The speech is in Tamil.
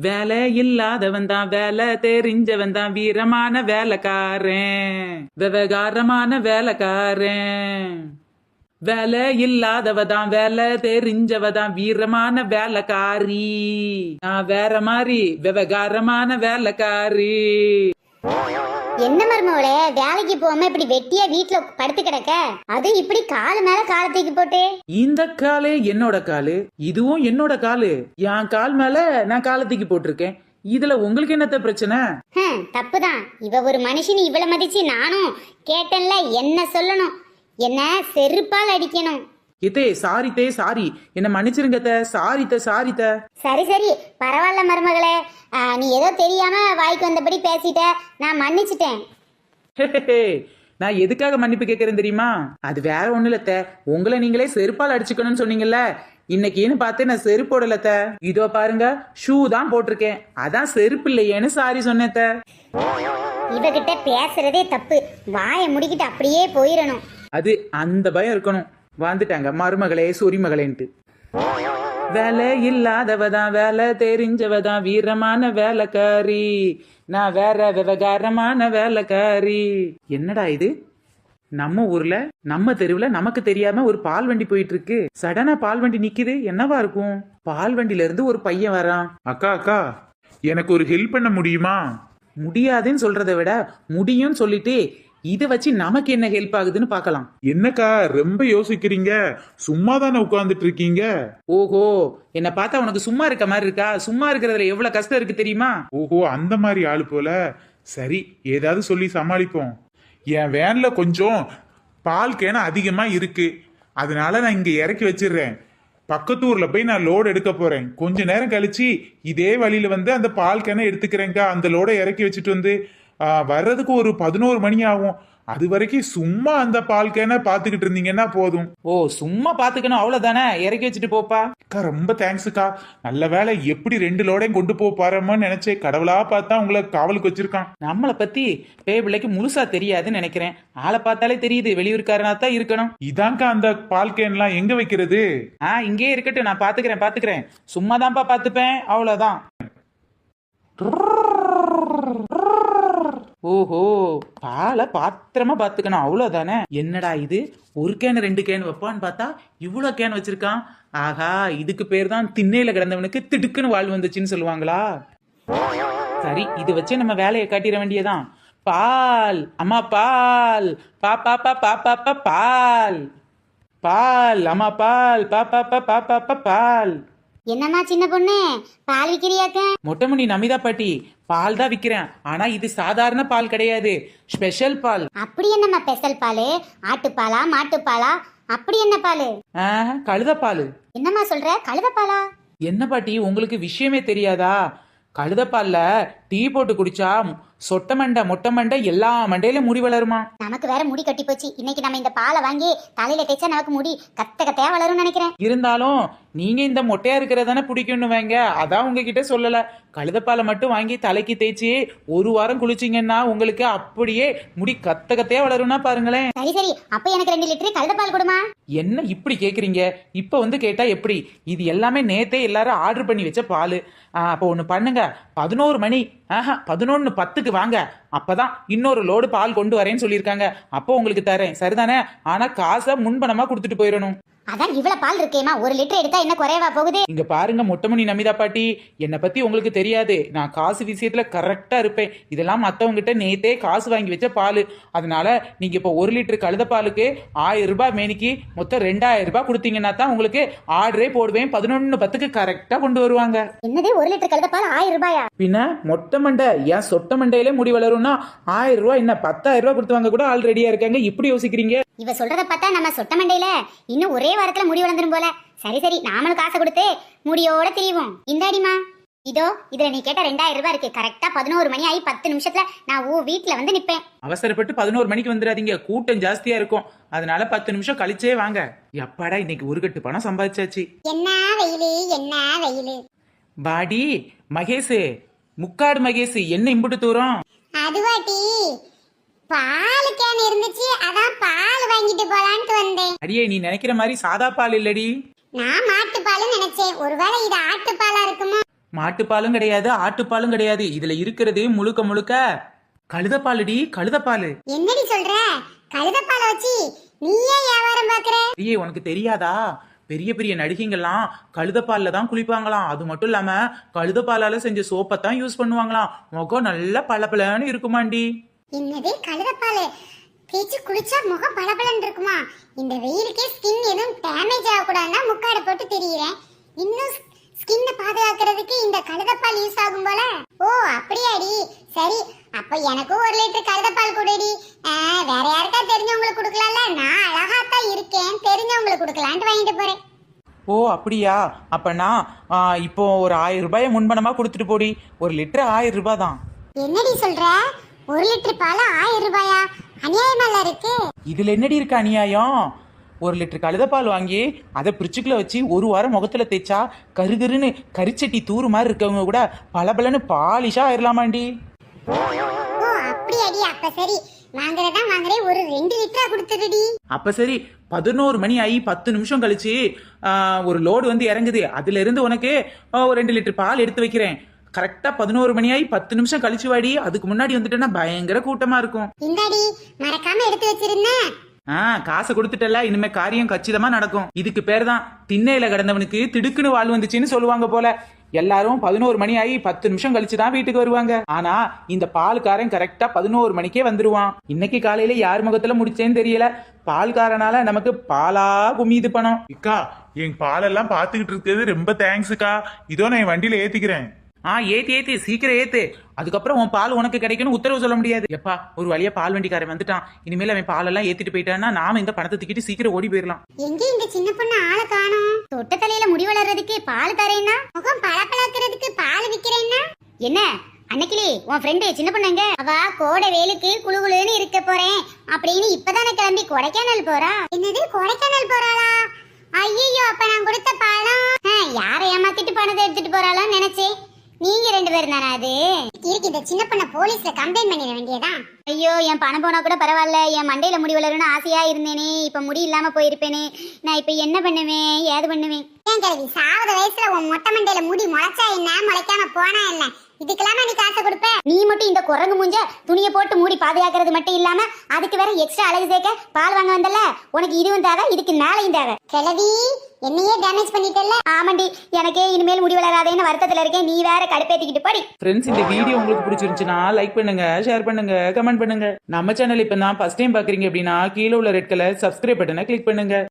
வேலை இல்லாதவன் தான் வேலை தெரிஞ்சவன் தான் வீரமான வேலைக்காரன். விவகாரமான வேலைக்காரன். வேலை இல்லாதவ தான் வேலை தெரிஞ்சவ தான் வீரமான வேலைக்காரி. நான் வேற மாதிரி விவகாரமான வேலைக்காரி. என்ன மருமவளே வேலைக்கு போகாம இப்படி வெட்டியா வீட்டுல படுத்து கிடக்க? அது இப்படி காலு மேல கால தூக்கி போட்டு? இந்த காலு என்னோட காலு இதுவும் என்னோட காலு. என் கால் மேல நான் காலத்துக்கு போட்டிருக்கேன். இதுல உங்களுக்கு என்னத்த பிரச்சனை? தப்புதான். இவ ஒரு மனுஷன் இவள மதிச்சு நானும் கேட்டேன்ல என்ன சொல்லணும்? என்ன செருப்பால் அடிக்கணும். இதே சாரி தே சாரி. என்ன மன்னிச்சிருங்க தே சாரி தே சாரி சரி பரவாயில்ல மருமகளே. நீ ஏதோ தெரியாம வாய்க்கு வந்தபடி பேசிட்ட. நான் மன்னிச்சிட்டேன். நான் எதுக்காக மன்னிப்பு கேட்கறேன் தெரியுமா? அது வேற ஒண்ணு இல்ல தே. உங்களை நீங்களே செருப்பால் அடிச்சுக்கணும்னு சொன்னீங்கல்ல. இன்னைக்குன்னு பார்த்து நான் செருப்பு போடல தே. இதோ பாருங்க ஷூ தான் போட்டிருக்கேன். அதான் செருப்பு இல்லையேன்னு சாரி சொன்னேன் தே. இவகிட்ட பேசுறதே தப்பு. வாயை முடிக்கிட்டு அப்படியே போயிடணும். அது அந்த பயம் இருக்கணும். வந்துட்டாங்க மருமகளே சொரிமகளேன்ட்டு. வேலை இல்லாதவதான் வேலை தெரிஞ்சவதான் வீரமான வேலைக்காரி. நான் வேற விவகாரமான வேலைக்காரி. என்னடா இது? நம்ம ஊர்ல நம்ம தெருவுல நமக்கு தெரியாம ஒரு பால் வண்டி போயிட்டு இருக்கு சடனா பால் வண்டி நிக்குது. என்னவா இருக்கும்? பால் வண்டில இருந்து ஒரு பையன் வரான். அக்கா அக்கா எனக்கு ஒரு ஹெல்ப் பண்ண முடியுமா? முடியாதுன்னு சொல்றதை விட முடியும்னு சொல்லிட்டு இதை வச்சு நமக்கு என்ன ஹெல்ப் ஆகுதுன்னு பார்க்கலாம். என்னக்கா ரொம்ப யோசிக்கிறீங்க? சும்மா தானே உட்கார்ந்துட்டு இருக்கீங்க ஓஹோ என்ன பார்த்தா உனக்கு சும்மா இருக்க மாதிரி இருக்கா? சும்மா இருக்கிறதுல எவ்வளவு கஷ்டம் இருக்கு தெரியுமா? ஓஹோ அந்த மாதிரி ஆளு போல. சரி ஏதாவது சொல்லி சமாளிப்போம். என் வேன்ல கொஞ்சம் பால் கேன அதிகமா இருக்கு. அதனால நான் இங்க இறக்கி வச்சிடுறேன். பக்கத்து ஊர்ல போய் நான் லோடு எடுக்க போறேன். கொஞ்ச நேரம் கழிச்சு இதே வழியில வந்து அந்த பால் கேனை எடுத்துக்கிறேன்க்கா. அந்த லோடை இறக்கி வச்சுட்டு வந்து வர்றதுக்கு ஒரு பதினோரு மணி ஆகும். அது வரைக்கும் சும்மா அந்த பால் கேனை பாத்துக்கிட்டு இருந்தீங்கன்னா போதும். ஓ சும்மா பாத்துக்கணும் அவ்வளவுதானே? இறக்கி வச்சுட்டு போப்பா. அக்கா ரொம்ப தேங்க்ஸுக்கா. நல்ல வேலை எப்படி ரெண்டு லோடையும் கொண்டு போக பாருமோன்னு நினைச்சேன் கடவுளா பார்த்தா உங்களை காவலுக்கு வச்சிருக்கான். நம்மளை பத்தி பே பிள்ளைக்கு முழுசா தெரியாதுன்னு நினைக்கிறேன். ஆளை பார்த்தாலே தெரியுது வெளியூர்காரனா தான் இருக்கணும். இதான்க்கா அந்த பால் கேன்லாம் எங்க வைக்கிறது? ஆ இங்கே இருக்கட்டும் நான் பாத்துக்கிறேன் பாத்துக்கிறேன் சும்மா தான்ப்பா பாத்துப்பேன் அவ்வளவுதான். ஓஹோ பாலை பாத்திரமா பாத்துக்கணும் அவ்வளவுதானே என்னடா இது ஒரு கேன் ரெண்டு கேன் வைப்பான்னு பார்த்தா இவ்வளோ கேன் வச்சிருக்கான் ஆஹா இதுக்கு பேர் தான் திண்ணையில கிடந்தவனுக்கு திடுக்குன்னு வாழ் வந்துச்சுன்னு சொல்லுவாங்களா சரி இது வச்சு நம்ம வேலையை காட்டிட வேண்டியதான் பால் அம்மா பால் பா பா பா பா பா பா பால் பால் அம்மா பால் பா பா பா பா பா பா பால் என்னம்மா சின்ன பொண்ணு? பால் விக்கிறியாக்க? மொட்டைமுடி நமிதா பாட்டி பால் தான் விற்கிறேன் ஆனா இது சாதாரண பால் கிடையாது. ஸ்பெஷல் பால். அப்படி என்னம்மா பெசல் பால்? ஆட்டுப்பாலா மாட்டுப்பாலா? அப்படி என்ன பால்? கழுத பால். என்னம்மா சொல்ற? கழுத பாலா? என்ன பாட்டி உங்களுக்கு விஷயமே தெரியாதா? கழுத பால்ல டீ போட்டு குடிச்சா சொட்ட மண்டை மொட்டை மண்டை எல்லா மண்டையிலும் முடி வளருமா? நமக்கு வேற முடி கட்டி போச்சு. இன்னைக்கு நம்ம இந்த பாலை வாங்கி தலையில தேய்ச்சா நமக்கு முடி கத்த கத்தையா வளரும்னு நினைக்கிறேன். இருந்தாலும் நீங்க இந்த மொட்டையா இருக்கிறதானே பிடிக்கும்னு வைங்க. அதான் உங்ககிட்ட சொல்லல. கழுதப்பாலை மட்டும் வாங்கி தலைக்கு தேய்ச்சி ஒரு வாரம் குளிச்சிங்கன்னா உங்களுக்கு அப்படியே முடி கத்த கத்தையா வளரும்னா பாருங்களேன். சரி சரி. அப்ப எனக்கு ரெண்டு லிட்டர் கழுத பால் கொடுமா? என்ன இப்படி கேக்குறீங்க? இப்ப வந்து கேட்டா எப்படி? இது எல்லாமே நேத்தே எல்லாரும் ஆர்டர் பண்ணி வச்ச பால். அப்போ ஒண்ணு பண்ணுங்க. பதினோரு மணி ஆஹா பதினொன்று பத்துக்கு வாங்க. அப்பதான் இன்னொரு லோடு பால் கொண்டு வரேன்னு சொல்லியிருக்காங்க. அப்போ உங்களுக்கு தரேன். சரிதானே? ஆனால் காசை முன்பணமாக கொடுத்துட்டு போயிடணும். அதான் இவ்வளவு பால் இருக்கேமா ஒரு லிட்டர் எடுத்தா என்ன குறையவா போகுது? இங்க பாருங்க மொட்டமணி நமிதா பாட்டி. என்னை பத்தி உங்களுக்கு தெரியாது. நான் காசு விஷயத்துல கரெக்டா இருப்பேன். இதெல்லாம் மத்தவங்க கிட்ட நேத்தே காசு வாங்கி வச்ச பால். அதனால நீங்க இப்போ ஒரு லிட்டர் கழுத பாலுக்கு ஆயிரம் ரூபாய் மேனிக்கு மொத்தம் ரெண்டாயிரம் ரூபாய் கொடுத்தீங்கன்னா தான் உங்களுக்கு ஆர்டரே போடுவேன். பதினொன்னு பத்துக்கு கரெக்டா கொண்டு வருவாங்க. என்னது? ஒரு லிட்டர் கழுத பால் ஆயிரம் ரூபாயா? பின்ன மொட்டை மண்டை. ஏன் சொட்ட மண்டையிலே முடி வளரும்னா ஆயிரம் ரூபாய் என்ன பத்தாயிரம் ரூபாய் கொடுத்து வாங்க கூட ஆள் ரெடியா இருக்காங்க. இப்படி யோசிக்கிறீங்க? இவ சொல்றத பார்த்தா நம்ம சொட்ட மண்டையில இன்னும் ஒரே வாரத்துல முடி வளர்ந்துரும் போல. சரி சரி நாமளும் காசை கொடுத்து முடியோட திரிவோம். இந்தாடிமா இதோ இதுல நீ கேட்ட ரெண்டாயிரம் ரூபாய் இருக்கு. கரெக்டா பதினோரு மணி ஆகி பத்து நிமிஷத்துல நான் ஊ வீட்டுல வந்து நிப்பேன். அவசரப்பட்டு பதினோரு மணிக்கு வந்துடாதீங்க. கூட்டம் ஜாஸ்தியா இருக்கும். அதனால பத்து நிமிஷம் கழிச்சே வாங்க. எப்பாடா இன்னைக்கு ஒரு கட்டு பணம் சம்பாதிச்சாச்சு? என்ன வெயிலு? என்ன வெயிலு? பாடி மகேஷ் முக்காடு மகேஷ் என்ன இம்புட்டு தூரம்? அதுவாட்டி பால் கேன் இருந்துச்சு. அதான் பால் வாங்கிட்டு போலான்ட்டு வந்தேன். அடியே நீ நினைக்கிற மாதிரி சாதா பால் இல்லடி. நான் மாட்டு பால் நினைச்சேன். ஒருவேளை இது ஆட்டு பாலா இருக்குமோ? மாட்டுப்பாலும் கிடையாது ஆட்டுப்பாலும் கிடையாது. இதுல இருக்கிறது முழுக்க முழுக்க கழுதப்பாலுடி கழுதப்பாலு என்னடி சொல்ற? கழுதப்பால வச்சு நீயே வியாபாரம் பாக்குற ஐயே உனக்கு தெரியாதா? பெரிய பெரிய நடிகைங்கள்லாம் கழுதப்பால்ல தான் குளிப்பாங்களாம். அது மட்டும் இல்லாம கழுதப்பாலால செஞ்ச சோப்பை தான் யூஸ் பண்ணுவாங்களாம். முகம் நல்ல பளபளன்னு இருக்குமாண்டி. என்னது கழுதப்பால்? தேய்ச்சி குளிச்சா முகம் பளபளன்னு இருக்குமா இந்த வெயிலுக்கே ஸ்கின் எதுவும் டேமேஜ் ஆகக்கூடாதுன்னா முக்காடை போட்டு தெரியுறேன். இன்னும் ஸ்கின்னை பாதுகாக்கிறதுக்கு இந்த கழுதப்பால் யூஸ் ஆகும் போல. ஓ அப்படியாடி. சரி அப்ப எனக்கும் ஒரு லிட்டர் கழுதப்பால் கொடுடி. வேற யாருக்கா தெரிஞ்சவங்களுக்கு கொடுக்கலாம்ல? நான் அழகா தான் இருக்கேன். தெரிஞ்சவங்களுக்கு கொடுக்கலான்ட்டு வாங்கிட்டு போறேன். ஓ அப்படியா? அப்பனா இப்போ ஒரு ஆயிரம் ரூபாயை முன்பணமா கொடுத்துட்டு போடி. ஒரு லிட்டர் ஆயிரம் ரூபாய் தான் என்னடி சொல்ற? ஒரு லிட்டர் பால் ஆயிரம் ரூபாயா? அநியாயமால இருக்கு. இதுல என்னடி இருக்கு அநியாயம்? ஒரு லிட்டர் கழுதப்பால் வாங்கி அதை பிரிச்சுக்குள்ள வச்சு ஒரு வாரம் முகத்துல தேய்ச்சா கருகருன்னு கரிச்சட்டி தூறு மாதிரி இருக்கவங்க கூட பளபளன்னு பாலிஷா ஆயிரலாமாண்டி. அப்படியாடி. அப்ப சரி. வாங்குறதா வாங்குறேன் ஒரு ரெண்டு லிட்டரா கொடுத்துடுடி. அப்ப சரி பதினோரு மணி ஆகி பத்து நிமிஷம் கழிச்சு ஒரு லோடு வந்து இறங்குது. அதுல இருந்து உனக்கு ஒரு ரெண்டு லிட்டர் பால் எடுத்து வைக்கிறேன். கரெக்டா பதினோரு மணி ஆகி பத்து நிமிஷம் கழிச்சு வாடி. அதுக்கு முன்னாடி வந்துட்டேன்னா பயங்கர கூட்டமா இருக்கும். இந்தாடி மறக்காம எடுத்து வச்சிருந்தேன் ஆ காசை கொடுத்துட்டல இனிமே காரியம் கச்சிதமா நடக்கும். இதுக்கு பேர் தான் திண்ணையில கிடந்தவனுக்கு திடுக்குன்னு வாழ் வந்துச்சுன்னு சொல்லுவாங்க போல. எல்லாரும் பதினோரு மணி ஆகி பத்து நிமிஷம் கழிச்சு தான் வீட்டுக்கு வருவாங்க. ஆனா இந்த பால்காரன் கரெக்டா பதினோரு மணிக்கே வந்துருவான். இன்னைக்கு காலையில யார் முகத்துல முடிச்சேன்னு தெரியல. பால்காரனால நமக்கு பாலா குமியுது பணம். அக்கா என் பாலெல்லாம் பாத்துக்கிட்டு இருக்கிறது ரொம்ப தேங்க்ஸுக்கா இதோ நான் என் வண்டியில ஏத்திக்கிறேன். ஆ ஏத்தி ஏத்தி சீக்கிரம் ஏத்து. அதுக்கப்புறம் உன் பால் உனக்கு கிடைக்கும்னு உத்தரவு சொல்ல முடியாது. எப்பா ஒரு வழியா பால் வண்டிக்காரன் வந்துட்டான். இனிமேல் அவன் பாலெல்லாம் ஏத்திட்டு போயிட்டான்னா நாம இந்த பணத்தை தூக்கிட்டு சீக்கிரம் ஓடி போயிடலாம் எங்க இந்த சின்ன பொண்ணு ஆளை காணோம்? தொட்ட தலையில முடி வளர்றதுக்கு பால் தரேன்னா? முகம் பளபளக்கிறதுக்கு பால் விக்கிறேன்னா? என்ன? அன்னைக்கிலே உன் ஃப்ரெண்டு சின்ன பொண்ணுங்க அவ கோடை வேலுக்கு குழு குழுன்னு இருக்க போறேன். அப்படின்னு இப்பதானே கிளம்பி கொடைக்கானல் போறா? என்னது கொடைக்கானல் போறாளா? ஐயோ அப்ப நான் கொடுத்த பணம் ஆ, யாரை ஏமாத்திட்டு பணத்தை எடுத்துட்டு போறாளான்னு நினைச்சேன். நீங்க ரெண்டு பேரும் தானே அது? இருக்கு இந்த சின்ன பொண்ண போலீஸ்ல கம்ப்ளைண்ட் பண்ணிட வேண்டியதா? ஐயோ என் பணம் போனா கூட பரவாயில்ல. என் மண்டையில முடி வளரும்னு ஆசையா இருந்தேனே. இப்ப முடி இல்லாம போயிருப்பேனே. நான் இப்ப என்ன பண்ணுவேன்? ஏது பண்ணுவேன்? ஏன் கிழவி சாவத வயசுல உன் மொட்டை மண்டையில முடி முளைச்சா என்ன? முளைக்காம போனா என்ன? இதுக்கெல்லாமா நீ காசை கொடுப்ப? நீ மட்டும் இந்த குரங்கு மூஞ்ச துணியை போட்டு மூடி பாதுகாக்கிறது மட்டும் இல்லாம அதுக்கு வேற எக்ஸ்ட்ரா அழகு சேர்க்க பால் வாங்க வந்தல உனக்கு இதுவும் தேவை இதுக்கு மேலையும் தேவை. கிழவி என்னையே டேமேஜ் பண்ணிட்டல ஆமாண்டி எனக்கே இனிமேல் முடி வளராதேன்னு வருத்தத்துல இருக்கேன். நீ வேற கடுப்பேத்திக்கிட்டு படி. ஃப்ரெண்ட்ஸ் இந்த வீடியோ உங்களுக்கு பிடிச்சிருந்துச்சுன்னா லைக் பண்ணுங்க ஷேர் பண்ணுங்க கமெண்ட் பண்ணுங்க. நம்ம சேனல் இப்போ தான் ஃபர்ஸ்ட் டைம் பார்க்குறீங்க அப்படின்னா கீழே உள்ள ரெட் கலர் சப்ஸ்கிரைப் பட்டனை கிளிக் பண்ணுங்க.